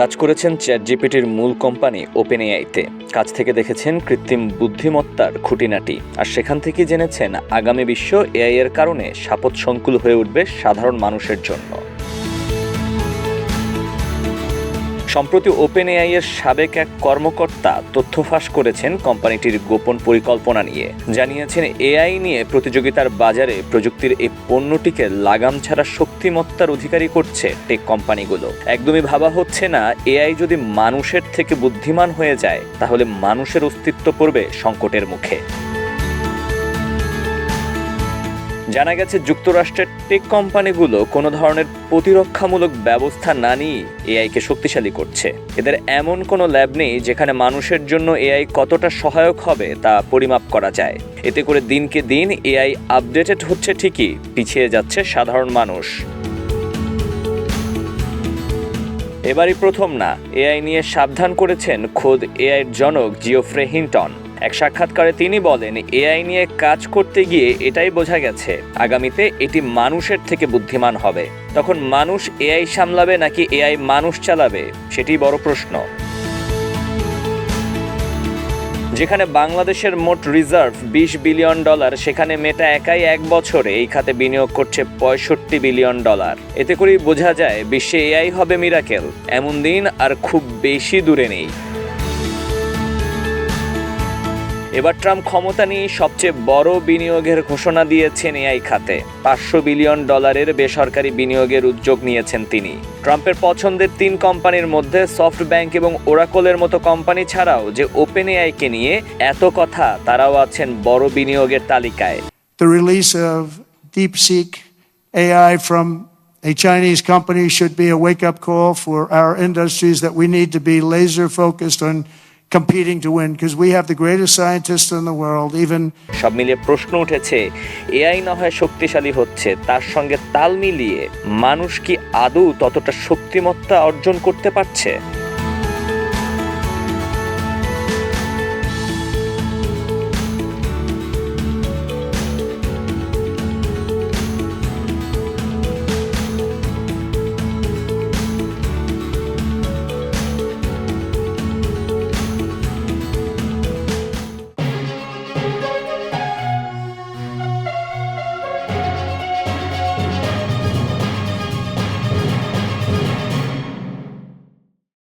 কাজ করেছেন চ্যাট জিপিটির মূল কোম্পানি ওপেন এআইতে কাজ থেকে দেখেছেন কৃত্রিম বুদ্ধিমত্তার খুঁটিনাটি। আর সেখান থেকে জেনেছেন আগামী বিশ্ব এআই এর কারণে সাপদ সংকুল হয়ে উঠবে সাধারণ মানুষের জন্য। সম্প্রতি ওপেন এআই এর সাবেক এক কর্মকর্তা তথ্য ফাঁস করেছেন কোম্পানিটির গোপন পরিকল্পনা নিয়ে। জানিয়েছেন, এআই নিয়ে প্রতিযোগিতার বাজারে প্রযুক্তির এই পণ্যটিকে লাগাম ছাড়া শক্তিমত্তার অধিকারী করছে টেক কোম্পানিগুলো। একদমই ভাবা হচ্ছে না, এআই যদি মানুষের থেকে বুদ্ধিমান হয়ে যায়, তাহলে মানুষের অস্তিত্ব পড়বে সংকটের মুখে। জানা গেছে, যুক্তরাষ্ট্রের টেক কোম্পানিগুলো কোনো ধরনের প্রতিরক্ষামূলক ব্যবস্থা না নিয়ে এআইকে শক্তিশালী করছে। এদের এমন কোনো ল্যাব নেই যেখানে মানুষের জন্য এআই কতটা সহায়ক হবে তা পরিমাপ করা যায়। এতে করে দিনকে দিন এআই আপডেটেড হচ্ছে ঠিকই, পিছিয়ে যাচ্ছে সাধারণ মানুষ। এবারই প্রথম না এআই নিয়ে সাবধান করেছেন খোদ এআইয়ের জনক জিওফ্রে হিন্টন। এক সাক্ষাৎকারে তিনি বলেন, এআই নিয়ে কাজ করতে গিয়ে এটাই বোঝা গেছে, আগামীতে এটি মানুষের থেকে বুদ্ধিমান হবে। তখন মানুষ এআই সামলাবে নাকি এআই মানুষ চালাবে, সেটি বড় প্রশ্ন। যেখানে বাংলাদেশের মোট রিজার্ভ বিশ বিলিয়ন ডলার, সেখানে মেটা একাই এক বছরে এই খাতে বিনিয়োগ করছে পঁয়ষট্টি বিলিয়ন ডলার। এতে করেই বোঝা যায়, বিশ্বে এআই হবে মিরাকেল। এমন দিন আর খুব বেশি দূরে নেই। এবার ট্রাম্প ক্ষমতা নিয়ে সবচেয়ে বড় বিনিয়োগের ঘোষণা দিয়েছেন এআই খাতে। পাঁচশো বিলিয়ন ডলারের বেসরকারি বিনিয়োগের উদ্যোগ নিয়েছেন তিনি। ট্রাম্পের পছন্দের তিন কোম্পানির মধ্যে সফট ব্যাংক এবং ওরাকলের মতো কোম্পানি ছাড়াও যে ওপেন এআইকে নিয়ে এত কথা, তারাও আছেন বড় বিনিয়োগের তালিকায়। The release of DeepSeek AI from a Chinese company should be a wake up call for our industries that we need to be laser focused on competing to win because we have the greatest scientists in the world, even সব মিলিয়ে প্রশ্ন উঠেছে AI না হয় শক্তিশালী হচ্ছে তার সঙ্গে তাল মিলিয়ে মানুষ কি আদৌ ততটা শক্তিমত্তা অর্জন করতে পারছে